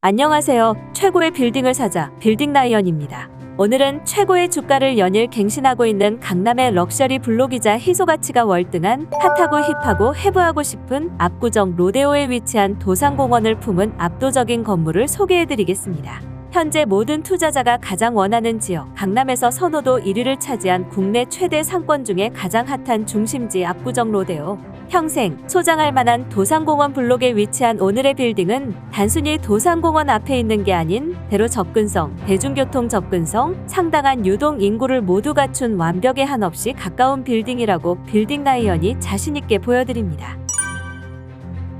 안녕하세요. 최고의 빌딩을 사자 빌딩 라이언입니다. 오늘은 최고의 주가를 연일 갱신하고 있는 강남의 럭셔리 블록이자 희소 가치가 월등한 핫하고 힙하고 해부하고 싶은 압구정 로데오에 위치한 도산공원을 품은 압도적인 건물을 소개해드리겠습니다. 현재 모든 투자자가 가장 원하는 지역, 강남에서 선호도 1위를 차지한 국내 최대 상권 중에 가장 핫한 중심지 압구정 로데오. 평생 소장할 만한 도산공원 블록에 위치한 오늘의 빌딩은 단순히 도산공원 앞에 있는 게 아닌 대로 접근성, 대중교통 접근성, 상당한 유동 인구를 모두 갖춘 완벽에 한없이 가까운 빌딩이라고 빌딩 라이언이 자신있게 보여드립니다.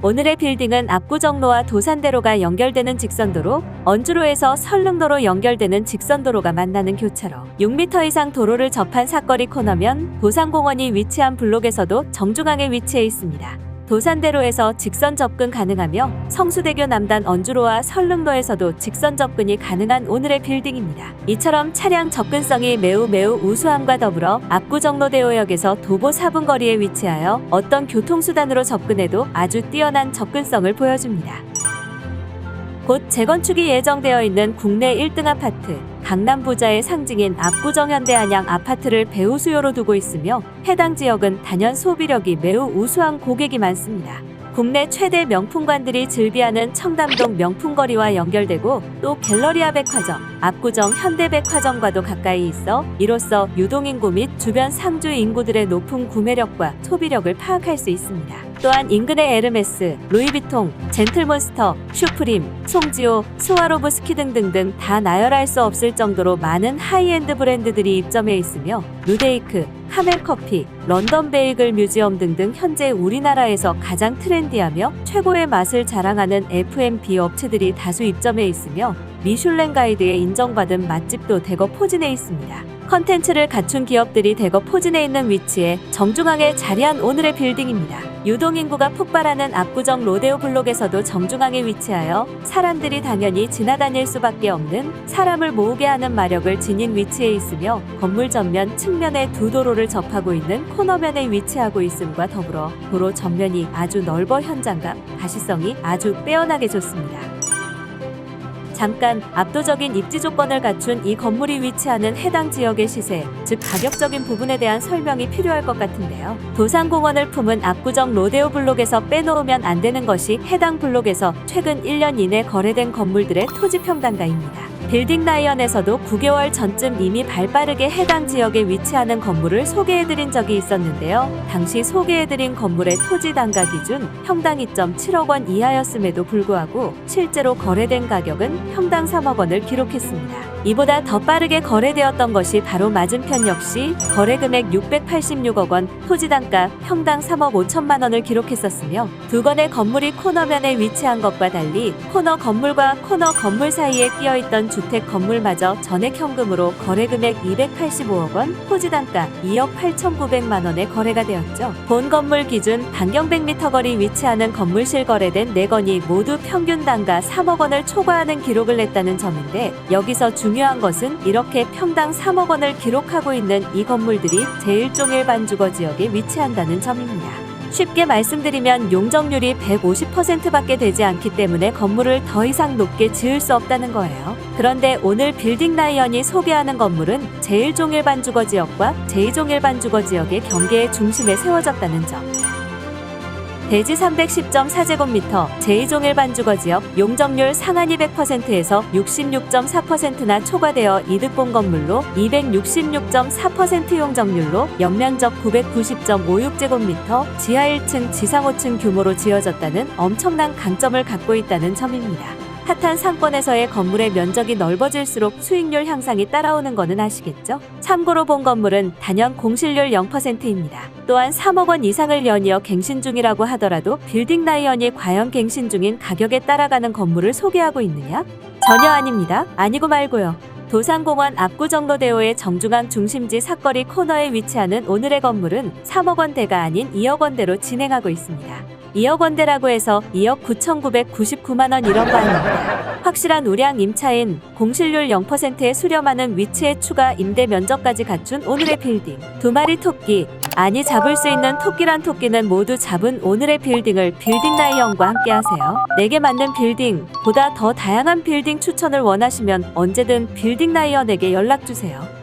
오늘의 빌딩은 압구정로와 도산대로가 연결되는 직선도로, 언주로에서 설릉도로 연결되는 직선도로가 만나는 교차로, 6m 이상 도로를 접한 사거리 코너면 도산공원이 위치한 블록에서도 정중앙에 위치해 있습니다. 도산대로에서 직선 접근 가능하며 성수대교 남단 언주로와 설릉로에서도 직선 접근이 가능한 오늘의 빌딩입니다. 이처럼 차량 접근성이 매우 매우 우수함과 더불어 압구정로대오역에서 도보 4분 거리에 위치하여 어떤 교통수단으로 접근해도 아주 뛰어난 접근성을 보여줍니다. 곧 재건축이 예정되어 있는 국내 1등 아파트, 강남 부자의 상징인 압구정 현대안양 아파트를 배후 수요로 두고 있으며 해당 지역은 단연 소비력이 매우 우수한 고객이 많습니다. 국내 최대 명품관들이 즐비하는 청담동 명품거리와 연결되고 또 갤러리아 백화점, 압구정 현대백화점과도 가까이 있어 이로써 유동인구 및 주변 상주 인구들의 높은 구매력과 소비력을 파악할 수 있습니다. 또한 인근의 에르메스, 루이비통, 젠틀몬스터, 슈프림, 송지오, 스와로브스키 등등등 다 나열할 수 없을 정도로 많은 하이엔드 브랜드들이 입점해 있으며 누데이크, 카멜커피, 런던 베이글 뮤지엄 등등 현재 우리나라에서 가장 트렌디하며 최고의 맛을 자랑하는 F&B 업체들이 다수 입점해 있으며 미슐랭 가이드에 인정받은 맛집도 대거 포진해 있습니다. 컨텐츠를 갖춘 기업들이 대거 포진해 있는 위치에 정중앙에 자리한 오늘의 빌딩입니다. 유동 인구가 폭발하는 압구정 로데오 블록에서도 정중앙에 위치하여 사람들이 당연히 지나다닐 수밖에 없는 사람을 모으게 하는 마력을 지닌 위치에 있으며 건물 전면 측면에 두 도로를 접하고 있는 코너면에 위치하고 있음과 더불어 도로 전면이 아주 넓어 현장감, 가시성이 아주 빼어나게 좋습니다. 잠깐 압도적인 입지 조건을 갖춘 이 건물이 위치하는 해당 지역의 시세, 즉 가격적인 부분에 대한 설명이 필요할 것 같은데요. 도산공원을 품은 압구정 로데오 블록에서 빼놓으면 안 되는 것이 해당 블록에서 최근 1년 이내 거래된 건물들의 토지 평단가입니다. 빌딩 라이언에서도 9개월 전쯤 이미 발빠르게 해당 지역에 위치하는 건물을 소개해드린 적이 있었는데요. 당시 소개해드린 건물의 토지 단가 기준 평당 2.7억 원 이하였음에도 불구하고 실제로 거래된 가격은 평당 3억 원을 기록했습니다. 이보다 더 빠르게 거래되었던 것이 바로 맞은편 역시 거래 금액 686억 원, 토지 단가 평당 3억 5천만 원을 기록했었으며 두 건의 건물이 코너면에 위치한 것과 달리 코너 건물과 코너 건물 사이에 끼어 있던 주택 건물마저 전액 현금으로 거래 금액 285억 원, 토지 단가 2억 8,900만 원에 거래가 되었죠. 본 건물 기준 반경 100m 거리 위치하는 건물실 거래된 4건이 모두 평균 단가 3억 원을 초과하는 기록을 냈다는 점인데 여기서 중요한 것은 이렇게 평당 3억 원을 기록하고 있는 이 건물들이 제1종일 반주거 지역에 위치한다는 점입니다. 쉽게 말씀드리면 용적률이 150%밖에 되지 않기 때문에 건물을 더 이상 높게 지을 수 없다는 거예요. 그런데 오늘 빌딩 라이언이 소개하는 건물은 제1종일 반 주거 지역과 제2종일 반 주거 지역의 경계의 중심에 세워졌다는 점. 대지 310.4제곱미터, 제2종일 반주거 지역, 용적률 상한 200%에서 66.4%나 초과되어 이득본 건물로 266.4% 용적률로 연면적 990.56제곱미터, 지하 1층, 지상 5층 규모로 지어졌다는 엄청난 강점을 갖고 있다는 점입니다. 핫한 상권에서의 건물의 면적이 넓어질수록 수익률 향상이 따라오는 거는 아시겠죠? 참고로 본 건물은 단연 공실률 0%입니다. 또한 3억 원 이상을 연이어 갱신 중이라고 하더라도 빌딩 라이언이 과연 갱신 중인 가격에 따라가는 건물을 소개하고 있느냐? 전혀 아닙니다. 아니고 말고요. 도산공원 압구정로대오의 정중앙 중심지 사거리 코너에 위치하는 오늘의 건물은 3억 원대가 아닌 2억 원대로 진행하고 있습니다. 2억 원대라고 해서 2억 9,999만 원 이런 거 아닙니다. 확실한 우량 임차인, 공실률 0%의 수렴하는 위치에 추가 임대 면적까지 갖춘 오늘의 빌딩. 두 마리 토끼, 아니 잡을 수 있는 토끼란 토끼는 모두 잡은 오늘의 빌딩을 빌딩 나이언과 함께 하세요. 내게 맞는 빌딩, 보다 더 다양한 빌딩 추천을 원하시면 언제든 빌딩 나이언에게 연락 주세요.